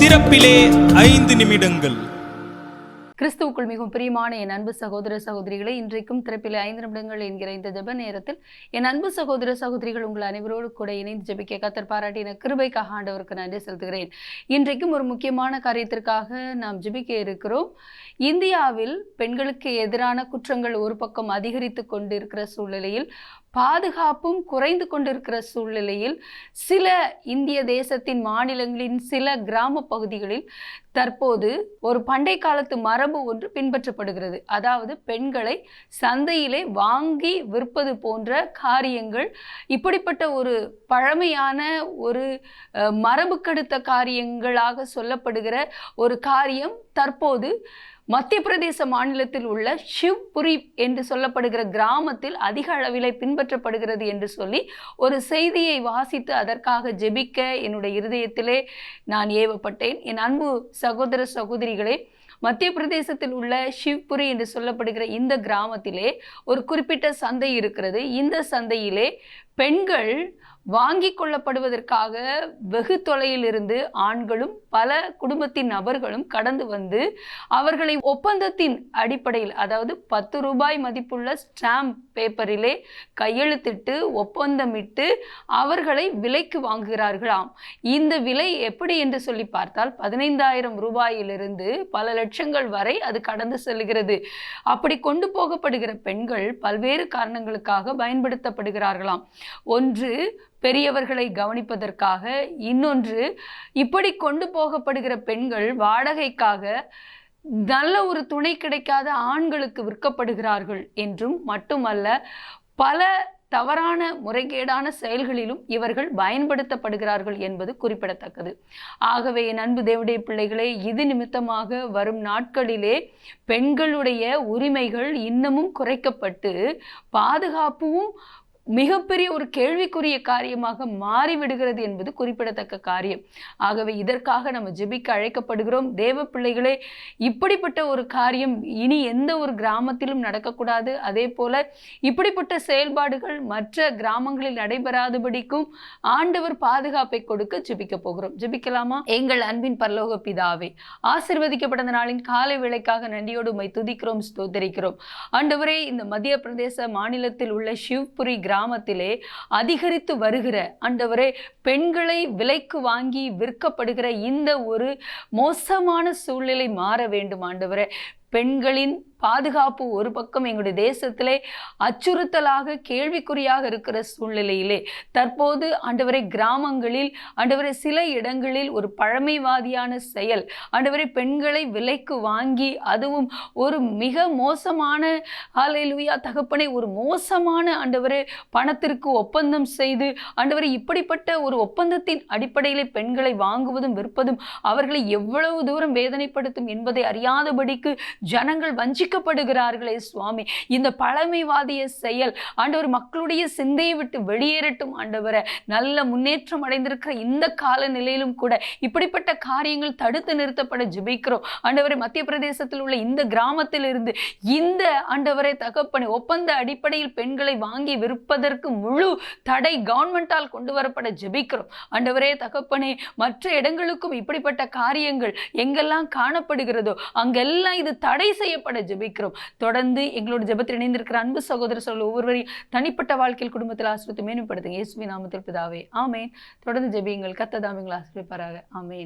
திறப்பிலே ஐந்து நிமிடங்கள். கிறிஸ்துவுக்குள் மிகவும் பிரியமான என் அன்பு சகோதர சகோதரிகளை இன்றைக்கும் திறப்பில் ஐந்து நிமிடங்கள் என்கிற இந்த ஜெப நேரத்தில் என் அன்பு சகோதர சகோதரிகள் உங்கள் அனைவரோடு கூட இணைந்து ஜெபிக்க கத்தர் பாராட்டின கிருபைக்காக ஆண்டவருக்கு நன்றி செலுத்துகிறேன். இன்றைக்கும் ஒரு முக்கியமான காரியத்திற்காக நாம் ஜபிக்க இருக்கிறோம். இந்தியாவில் பெண்களுக்கு எதிரான குற்றங்கள் ஒரு பக்கம் அதிகரித்து கொண்டிருக்கிற சூழ்நிலையில் பாதுகாப்பும் குறைந்து கொண்டிருக்கிற சூழ்நிலையில் சில இந்திய தேசத்தின் மாநிலங்களின் சில கிராம பகுதிகளில் தற்போது ஒரு பண்டை காலத்து மரபு ஒன்று பின்பற்றப்படுகிறது. அதாவது பெண்களை சந்தையிலே வாங்கி விற்பது போன்ற காரியங்கள் இப்படிப்பட்ட ஒரு பழமையான ஒரு மரபுக்கடுத்த காரியங்களாக சொல்லப்படுகிற ஒரு காரியம் தற்போது மத்திய பிரதேச மாநிலத்தில் உள்ள ஷிவ்புரி என்று சொல்லப்படுகிற கிராமத்தில் அதிக அளவிலே பின்பற்றப்படுகிறது என்று சொல்லி ஒரு செய்தியை வாசித்து அதற்காக ஜெபிக்க என்னுடைய இருதயத்திலே நான் ஏவப்பட்டேன். என் அன்பு சகோதர சகோதரிகளே மத்திய பிரதேசத்தில் உள்ள ஷிவ்புரி என்று சொல்லப்படுகிற இந்த கிராமத்திலே ஒரு குறிப்பிட்ட சந்தை இருக்கிறது. இந்த சந்தையிலே பெண்கள் வாங்கி கொள்ளப்படுவதற்காக வெகு தொலையிலிருந்து ஆண்களும் பல குடும்பத்தின் நபர்களும் கடந்து வந்து அவர்களை ஒப்பந்தத்தின் அடிப்படையில் அதாவது பத்து ரூபாய் மதிப்புள்ள ஸ்டாம்ப் பேப்பரிலே கையெழுத்திட்டு ஒப்பந்தமிட்டு அவர்களை விலைக்கு வாங்குகிறார்களாம். இந்த விலை எப்படி என்று சொல்லி பார்த்தால் பதினைந்தாயிரம் ரூபாயிலிருந்து பல லட்சங்கள் வரை அது கடந்து செல்கிறது. அப்படி கொண்டு போகப்படுகிற பெண்கள் பல்வேறு காரணங்களுக்காக பயன்படுத்தப்படுகிறார்களாம். ஒன்று பெரியவர்களை கவனிப்பதற்காக இன்னொன்று இப்படி கொண்டு போகப்படுகிற பெண்கள் வாடகைக்காக நல்ல ஒரு துணை கிடைக்காத ஆண்களுக்கு விற்கப்படுகிறார்கள் என்றும் மட்டுமல்ல பல தவறான முறைகேடான செயல்களிலும் இவர்கள் பயன்படுத்தப்படுகிறார்கள் என்பது குறிப்பிடத்தக்கது. ஆகவே என் அன்பு தேவடைய பிள்ளைகளே இது நிமித்தமாக வரும் நாட்களிலே பெண்களுடைய உரிமைகள் இன்னமும் குறைக்கப்பட்டு பாதுகாப்பும் மிகப்பெரிய ஒரு கேள்விக்குரிய காரியமாக மாறிவிடுகிறது என்பது குறிப்பிடத்தக்க காரியம். ஆகவே இதற்காக நம்ம ஜெபிக்க அழைக்கப்படுகிறோம். தேவ பிள்ளைகளே இப்படிப்பட்ட ஒரு காரியம் இனி எந்த ஒரு கிராமத்திலும் நடக்கக்கூடாது. அதே போல இப்படிப்பட்ட செயல்பாடுகள் மற்ற கிராமங்களில் நடைபெறாதபடிக்கும் ஆண்டவர் பாதுகாப்பை கொடுக்க ஜெபிக்க போகிறோம். ஜெபிக்கலாமா? எங்கள் அன்பின் பரலோக பிதாவே ஆசிர்வதிக்கப்பட்ட நாளின் காலை விலைக்காக நன்றியோடு உம்மை துதிக்கிறோம் ஸ்தோதரிக்கிறோம் ஆண்டவரே இந்த மத்திய பிரதேச மாநிலத்தில் உள்ள சிவ்புரி கிராமத்திலே அதிகரித்து வருகிற ஆண்டவரே பெண்களை விலைக்கு வாங்கி விற்கப்படுகிற இந்த ஒரு மோசமான சூழ்நிலை மாற வேண்டும் ஆண்டவரே. பெண்களின் பாதுகாப்பு ஒரு பக்கம் எங்களுடைய தேசத்திலே அச்சுறுத்தலாக கேள்விக்குறியாக இருக்கிற சூழ்நிலையிலே தற்போது ஆண்டவரை கிராமங்களில் ஆண்டவரை சில இடங்களில் ஒரு பழமைவாதியான செயல் ஆண்டவரை பெண்களை விலைக்கு வாங்கி அதுவும் ஒரு மிக மோசமான ஆலையிலுயா தகப்பனை ஒரு மோசமான ஆண்டவரே பணத்திற்கு ஒப்பந்தம் செய்து ஆண்டவரை இப்படிப்பட்ட ஒரு ஒப்பந்தத்தின் அடிப்படையிலே பெண்களை வாங்குவதும் விற்பதும் அவர்களை எவ்வளவு தூரம் வேதனைப்படுத்தும் என்பதை அறியாதபடிக்கு ஜனங்கள் வஞ்சி ரட்சிக்கப்படுகிறார்களே சுவாமி. இந்த பழமைவாதிய செயல் ஆண்டவர் மக்களுடைய சிந்தையை விட்டு வெளியேறட்டும் ஆண்டவரை. நல்ல முன்னேற்றம் அடைந்திருக்கிற இந்த கால நிலையிலும் கூட இப்படிப்பட்ட காரியங்கள் தடுத்து நிறுத்தப்பட ஜெபிக்கிறோம். ஆண்டவரை மத்திய பிரதேசத்தில் உள்ள இந்த கிராமத்தில் இருந்து இந்த ஆண்டவரை தகப்பனை ஒப்பந்த அடிப்படையில் பெண்களை வாங்கி விற்பதற்கு முழு தடை கவர்மெண்டால் கொண்டு வரப்பட ஜெபிக்கிறோம். ஆண்டவரே தகப்பனே மற்ற இடங்களுக்கும் இப்படிப்பட்ட காரியங்கள் எங்கெல்லாம் காணப்படுகிறதோ அங்கெல்லாம் இது தடை செய்யப்பட ஜெபிக்கிறோம். தொடர்ந்து எங்களோட ஜெபத்தில் இணைந்திருக்கிற அன்பு சகோதர சொல்ல ஒவ்வொருவரையும் தனிப்பட்ட வாழ்க்கையில் குடும்பத்தில் ஆசிரியத்தை மேம்படுத்துங்க இயேசுவி நாமத்தில் பிதாவே. ஆமேன். தொடர்ந்து ஜெபியுங்கள். கத்ததாமிங்கள் ஆசிரியப்பாராக ஆமேன்.